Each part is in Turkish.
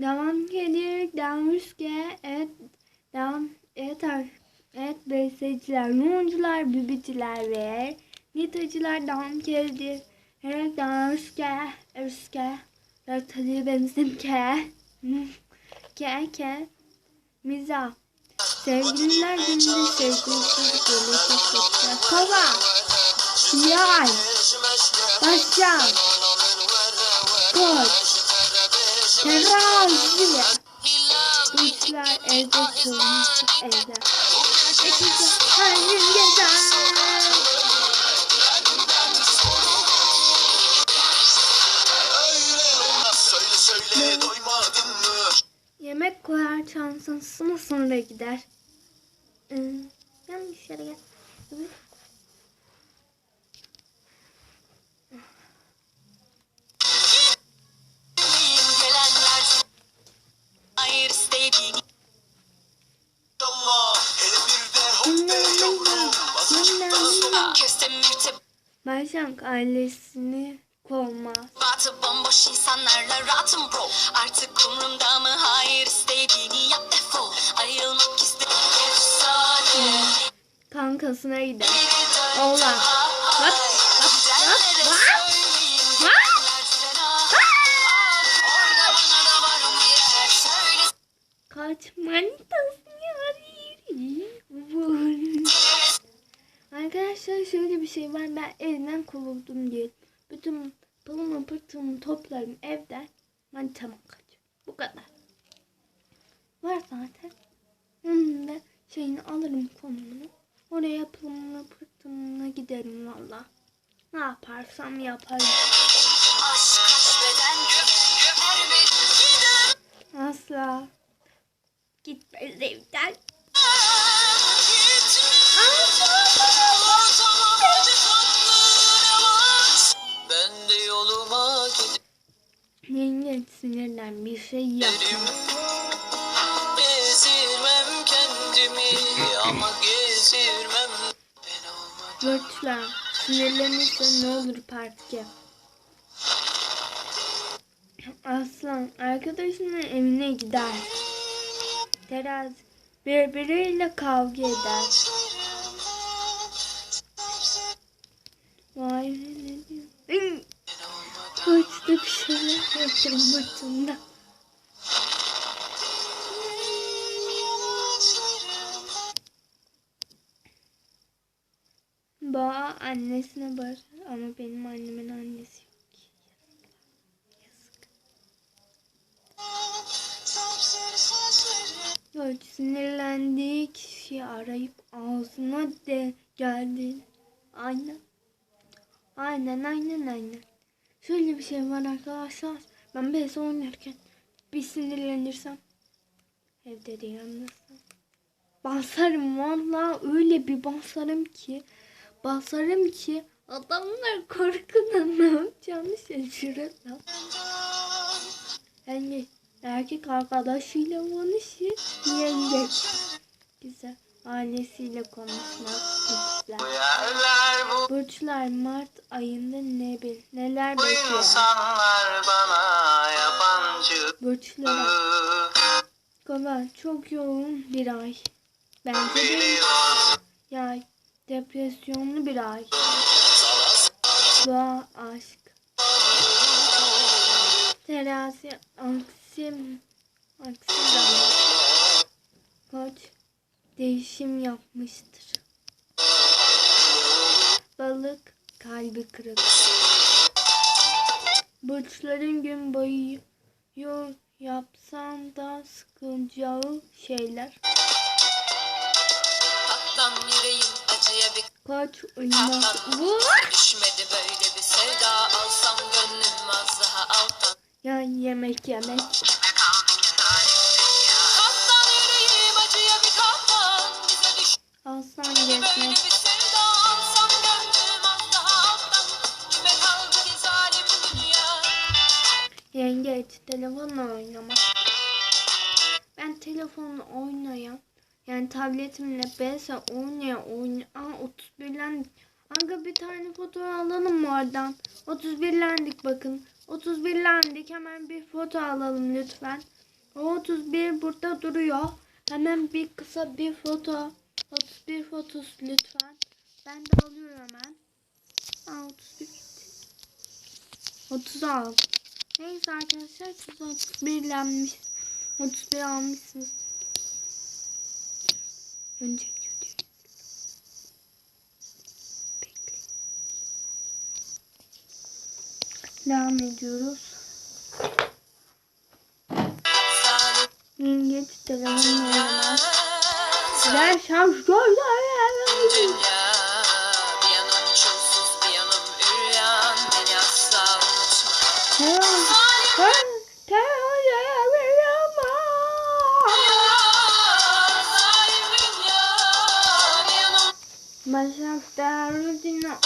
Devam gelir. Rüzgar. Evet. Devam. Evet. Evet. Besiciler, yorumcular, bibiciler ve nitacılar devam gelir. Evet. Devam rüzgar. Rüzgar. Evet. Hadi benzin ke. Ke ke. Miza. Sevgililer gününde sevgilisiz gelecek çocuklar. Kova. Yay. Başcan. Koç. Terazi. Güçler evde sığınmış evde. Hepsi her gün gezer. Yemek koyar çantasına sonra gider. Ee, yanlış yere gel. Evet. Köste mürtebatı Başak ailesini kovmaz. bomboş insanlarla rahatım bro Artık umrumda mı hayır istediğini yap defol Ayrılmak istedim Efsane Kankasına gider. Oğlan. Bak, Gidenlere bak, bak. söyleyin Bak. gelenler fena Orada bana da var mı yer Söyle Kaç manitasını arıyor. Arkadaşlar şöyle bir şey var. Ben evden kovuldum diye. Bütün pılımı pırtımı toplarım evden. Manitama kaç. Bu kadar. Var zaten. Onun da şeyini alırım konumunu. Oraya pılımla pırtımla giderim valla. Ne yaparsam yaparım. bir Asla. Gitmez evden. Yenge sinirlen bir şey yapma. Gezirmem kendimi ama gezirmem Ben olmadım Görçler sinirlenirse ne olur partike. Aslan arkadaşının evine gider. Terazi birbiriyle kavga eder. Vay ne diyor? Kaçta bir şeyler yaptım başında. Boğa annesine bağırır ama benim annemin annesi yok. Böyle sinirlendiği kişiyi arayıp ağzına de geldi. Aynen. Aynen aynen aynen. Şöyle bir şey var arkadaşlar. Ben BS oynarken bir sinirlenirsem evde de yalnızsam basarım valla öyle bir basarım ki basarım ki adamlar korkudan ne yapacağını şaşırırlar. Yani erkek arkadaşıyla konuşur yenge. Güzel. Ailesiyle konuşmak güzel. Bu yerler bu Burçlar Mart ayında ne bil neler bu bekliyor. insanlar bana yabancı Burçlara kova çok yoğun bir ay. Bence de yay depresyonlu bir ay. Doğa aşk. Terazi aksi aksi zaman. Koç değişim yapmıştır. Balık kalbi kırık. Burçların gün boyu yol yapsan da sıkılacağı şeyler. Patlam yüreğim acıya bir Koç uyumaz. Bu Düşmedi böyle bir sevda alsam gönlüm az daha alttan ya yemek yemek. Aslan böyle Yengeç telefonla oynamak. Ben telefonla oynayan yani tabletimle BES'e oynaya oynaya. Aa 31'lendik. Kanka bir tane fotoğraf alalım mı oradan? 31'lendik bakın. 31'lendik. Hemen bir foto alalım lütfen. O 31 burada duruyor. Hemen bir kısa bir foto. 31 fotosu lütfen. Ben de alıyorum hemen. Aa 31. 36. Neyse arkadaşlar siz 31'lenmiş. 31 almışsınız. Bekleyin. Devam ediyoruz. Yengeç telefonla oynamak. Ben şarjörler. Dünya Başak'ta unutma.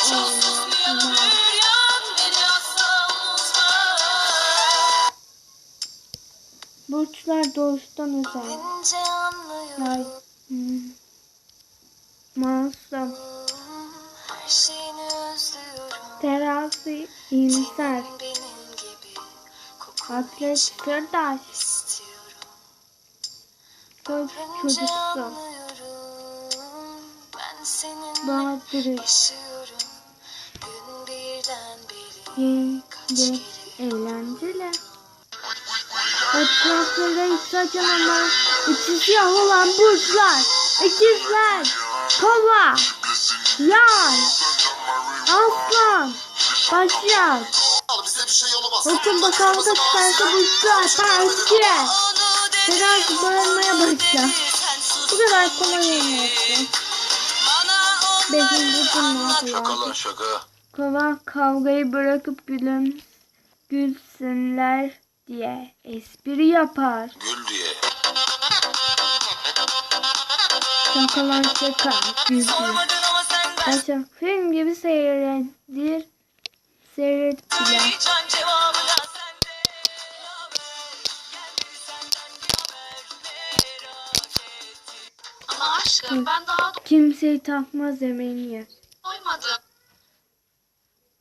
Burçlar doğuştan özel. Ay. Hmm. Masum. her şeyini anlıyorum ben seninle Daha beri Yenge. Eğlenceli. Etrafında hiç saçmalama. İçi siyah olan burçlar. İkizler. Kova. Yay. Aslan. Başak. Bize bir şey olamaz. Bakın bakalım da çıkarsa burçlar. Partisi. Terazi bağırmaya başla. Bu kadar kolay olmuyorsun. Benim burcum ne Şaka lan yapıyor? şaka. Kova kavgayı bırakıp gülüm, gülsünler diye espri yapar. Gül diye. Şakalar şaka, güldür. Başak film gibi seyredir, seyret bile. Ben daha Kimseyi takmaz emeğini yer. doymadım.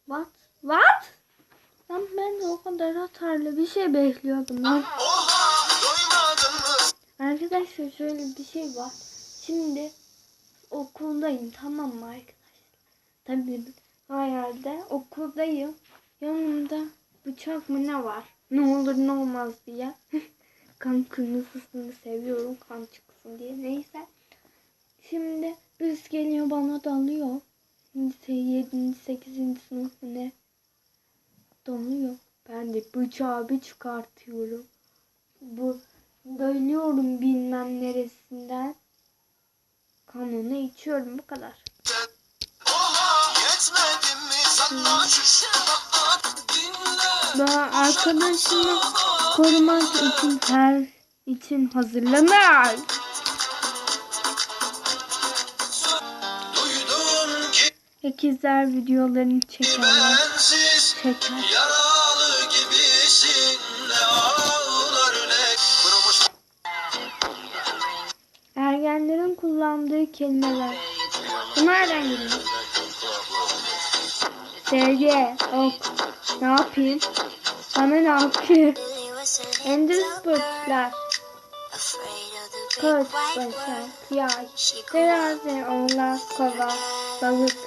What? What? Lan ben de o kadar atarlı bir şey bekliyordum lan. Oha doymadın mı? Arkadaşlar şöyle bir şey var. Şimdi okuldayım tamam mı arkadaşlar? Tabii hayalde okuldayım. Yanımda bıçak mı ne var? Ne olur ne olmaz diye. kan kırmızısını seviyorum kan çıksın diye. Neyse. Şimdi birisi geliyor bana dalıyor. Lise 7. 8. sınıf ne? Dalıyor. Ben de bıçağı bir çıkartıyorum. Bu bölüyorum bilmem neresinden. Kanını içiyorum bu kadar. Daha arkadaşını korumak için her için hazırlanır. İkizler videolarını çekerler. Çeker. yaralı gibisin. Ne ağlar ne kırmış. Ergenlerin kullandığı kelimeler. Bu nereden geliyor? Sevgi, ok. Ne yapayım? Bana ne yapıyor? Endüstri sportlar. Koç, başak, yay, terazi, oğlak, kova, balık,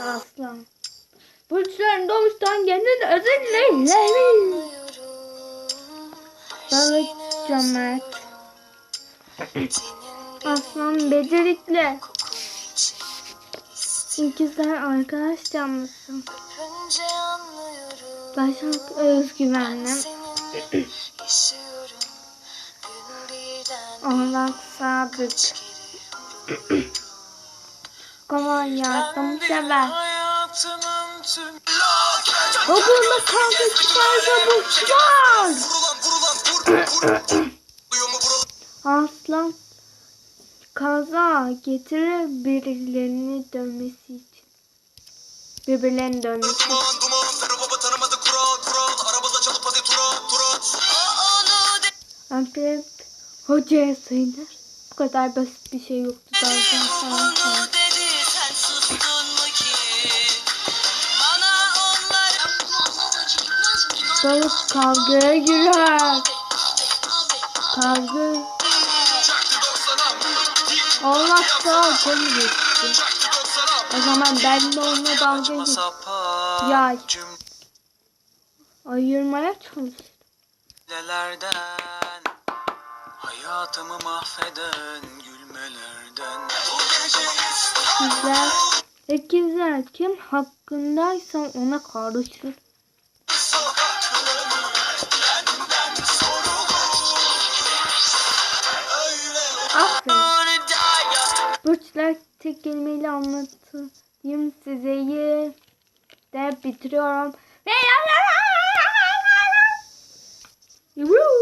aslan. Burçların doğuştan gelen özellikleri. Balık, cömert, aslan, becerikli. İkizler arkadaş canlısı. Başak özgüvenli. Vurulan vurulan vur vur. Duyuyor mu buralar? Aslan kaza getirir birilerini dönmesi için. Birbirlerinin dönmesi için. Duman hocaya sığınır. Bu kadar basit bir şey yoktu zaten. Sen Balık kavgaya girer. Kavga. Allah ol konu geçti. O zaman ben de onunla dalga geçtim. Yay. Ayırmaya çalıştım. Hayatımı mahveden gülmelerden Güzel. İkizler kim hakkındaysa ona karışır. Aferin. Burçlar tek kelimeyle anlatayım size. De bitiriyorum. Ve